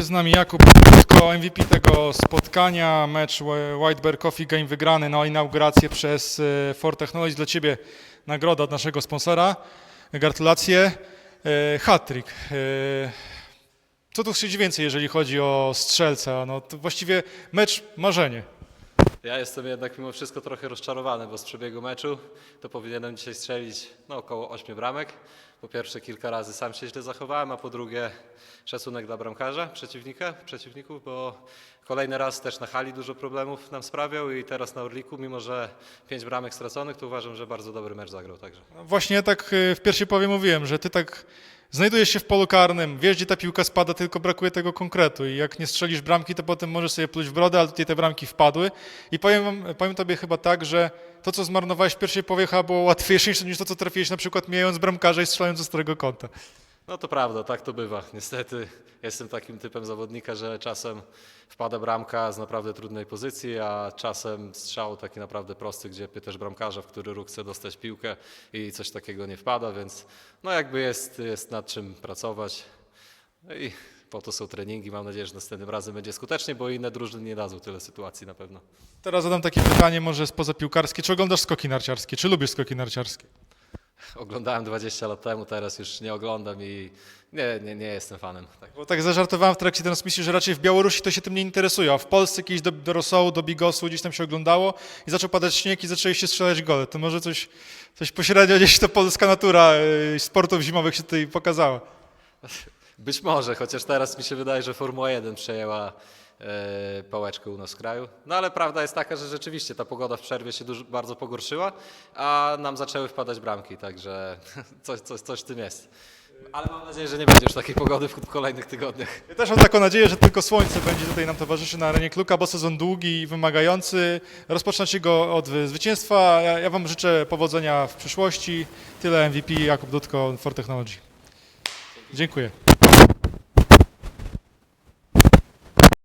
Jest z nami Jakub Krótko, MVP tego spotkania, mecz White Bear Coffee Game wygrany na inaugurację przez e, For Technologies. Dla Ciebie nagroda od naszego sponsora. Gratulacje. E, Hat-trick. E, Co tu chcieć więcej, jeżeli chodzi o strzelca? No, to właściwie mecz marzenie. Ja jestem jednak mimo wszystko trochę rozczarowany, bo z przebiegu meczu to powinienem dzisiaj strzelić no, około 8 bramek. Po pierwsze kilka razy sam się źle zachowałem, a po drugie szacunek dla bramkarza, przeciwnika, przeciwników, bo kolejny raz też na hali dużo problemów nam sprawiał i teraz na Orliku, mimo że 5 bramek straconych, to uważam, że bardzo dobry mecz zagrał także. No Właśnie tak e, w pierwszej połowie mówiłem, że Ty tak znajdujesz się w polu karnym, wiesz gdzie ta piłka spada, tylko brakuje tego konkretu. I jak nie strzelisz bramki, to potem możesz sobie pluć w brodę, ale tutaj te bramki wpadły. I powiem, wam, powiem Tobie chyba tak, że to co zmarnowałeś w pierwszej połowie chyba było łatwiejsze niż- to co trafiłeś na przykład mijając bramkarza i strzelając ze starego kąta. No to prawda, tak to bywa. Niestety jestem takim typem zawodnika, że czasem wpada bramka z naprawdę trudnej pozycji, a czasem strzał taki naprawdę prosty, gdzie pytasz bramkarza, w który ruch chce dostać piłkę i coś takiego nie wpada, więc no jakby jest, jest nad czym pracować. No i po to są treningi. Mam nadzieję, że następnym razem będzie skutecznie, bo inne drużyny nie dadzą tyle sytuacji na pewno. Teraz zadam takie pytanie może spoza piłkarskie. Czy oglądasz skoki narciarskie? Czy lubisz skoki narciarskie? Oglądałem 20 lat temu, teraz już nie oglądam i nie, nie, nie jestem fanem. Tak. Bo tak zażartowałem w trakcie transmisji, że raczej w Białorusi to się tym nie interesuje, a w Polsce kiedyś do, do Rosołu, do Bigosu gdzieś tam się oglądało i zaczął padać śnieg i zaczęli się strzelać gole. To może coś, coś pośrednio gdzieś to polska natura yy, sportów zimowych się tutaj pokazała. Być może, chociaż teraz mi się wydaje, że Formuła 1 przejęła pałeczkę u nas w kraju. No ale prawda jest taka, że rzeczywiście ta pogoda w przerwie się dużo, bardzo pogorszyła, a nam zaczęły wpadać bramki, także coś, coś, coś w tym jest. Ale mam nadzieję, że nie będzie już takiej pogody w, kolejnych tygodniach. Ja też mam taką nadzieję, że tylko słońce będzie tutaj nam towarzyszy na arenie Kluka, bo sezon długi i wymagający. Rozpoczniecie go od wy- zwycięstwa. Ja, ja Wam życzę powodzenia w przyszłości. Tyle MVP, Jakub Dudko, For Technology. Dziękuję.